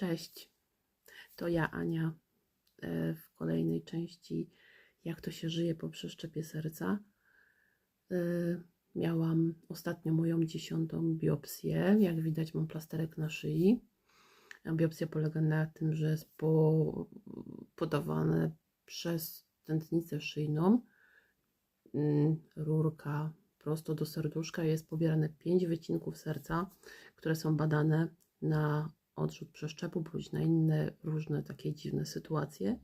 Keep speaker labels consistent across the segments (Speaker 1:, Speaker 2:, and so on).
Speaker 1: Cześć, to ja Ania e, w kolejnej części Jak to się żyje po przeszczepie serca. E, Miałam ostatnio moją dziesiątą biopsję. Jak widać, mam plasterek na szyi. Biopsja polega na tym, że jest po, podawane przez tętnicę szyjną mm, rurka prosto do serduszka. Jest pobierane pięć wycinków serca, które są badane na odrzut przeszczepu bądź na inne różne takie dziwne sytuacje.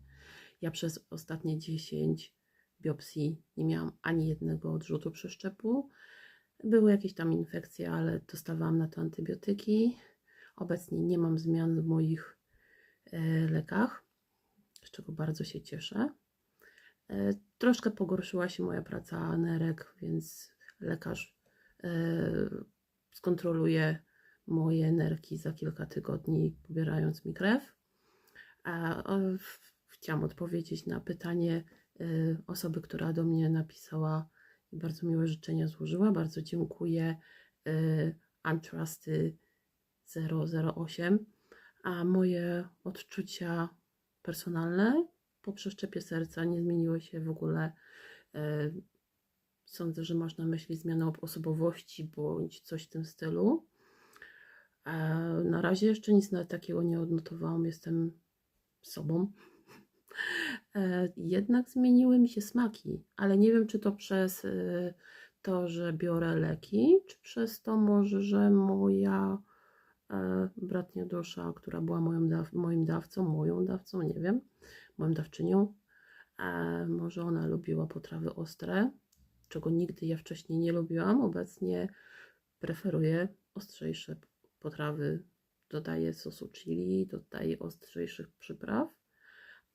Speaker 1: Ja przez ostatnie 10 biopsji nie miałam ani jednego odrzutu przeszczepu. Były jakieś tam infekcje, ale dostawałam na to antybiotyki. Obecnie nie mam zmian w moich e, lekach, z czego bardzo się cieszę. E, troszkę pogorszyła się moja praca nerek, więc lekarz e, skontroluje moje nerki za kilka tygodni, pobierając mi krew. A, chciałam odpowiedzieć na pytanie y, osoby, która do mnie napisała i bardzo miłe życzenia złożyła. Bardzo dziękuję y, Untrusty 008. A moje odczucia personalne po przeszczepie serca nie zmieniły się w ogóle. Y, Sądzę, że masz na myśli zmianę osobowości bądź coś w tym stylu. E, Na razie jeszcze nic takiego nie odnotowałam. Jestem sobą. E, Jednak zmieniły mi się smaki, ale nie wiem, czy to przez y, to, że biorę leki, czy przez to może, że moja e, bratnia dusza, która była daw moim dawcą, moją dawcą, nie wiem, moją dawczynią, e, może ona lubiła potrawy ostre, czego nigdy ja wcześniej nie lubiłam. Obecnie preferuję ostrzejsze potrawy. Dodaję sosu chili, dodaję ostrzejszych przypraw,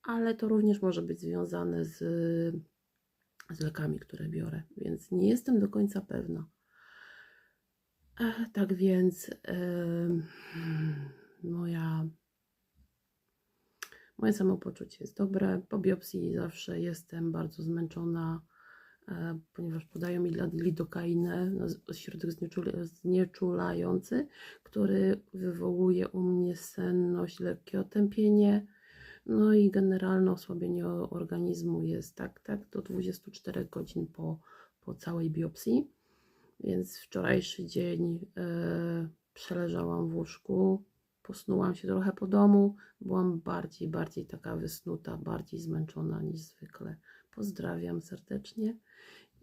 Speaker 1: ale to również może być związane z, z lekami, które biorę, więc nie jestem do końca pewna. E, tak więc em, moja moje samopoczucie jest dobre. Po biopsji zawsze jestem bardzo zmęczona, ponieważ podają mi lidokainę, no, środek znieczul- znieczulający, który wywołuje u mnie senność, lekkie otępienie, no i generalne osłabienie organizmu jest tak, tak, do 24 godzin po, po całej biopsji. Więc wczorajszy dzień e, przeleżałam w łóżku, posnułam się trochę po domu, byłam bardziej, bardziej taka wysnuta, bardziej zmęczona niż zwykle. Pozdrawiam serdecznie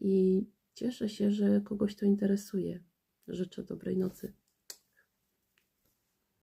Speaker 1: i cieszę się, że kogoś to interesuje. Życzę dobrej nocy.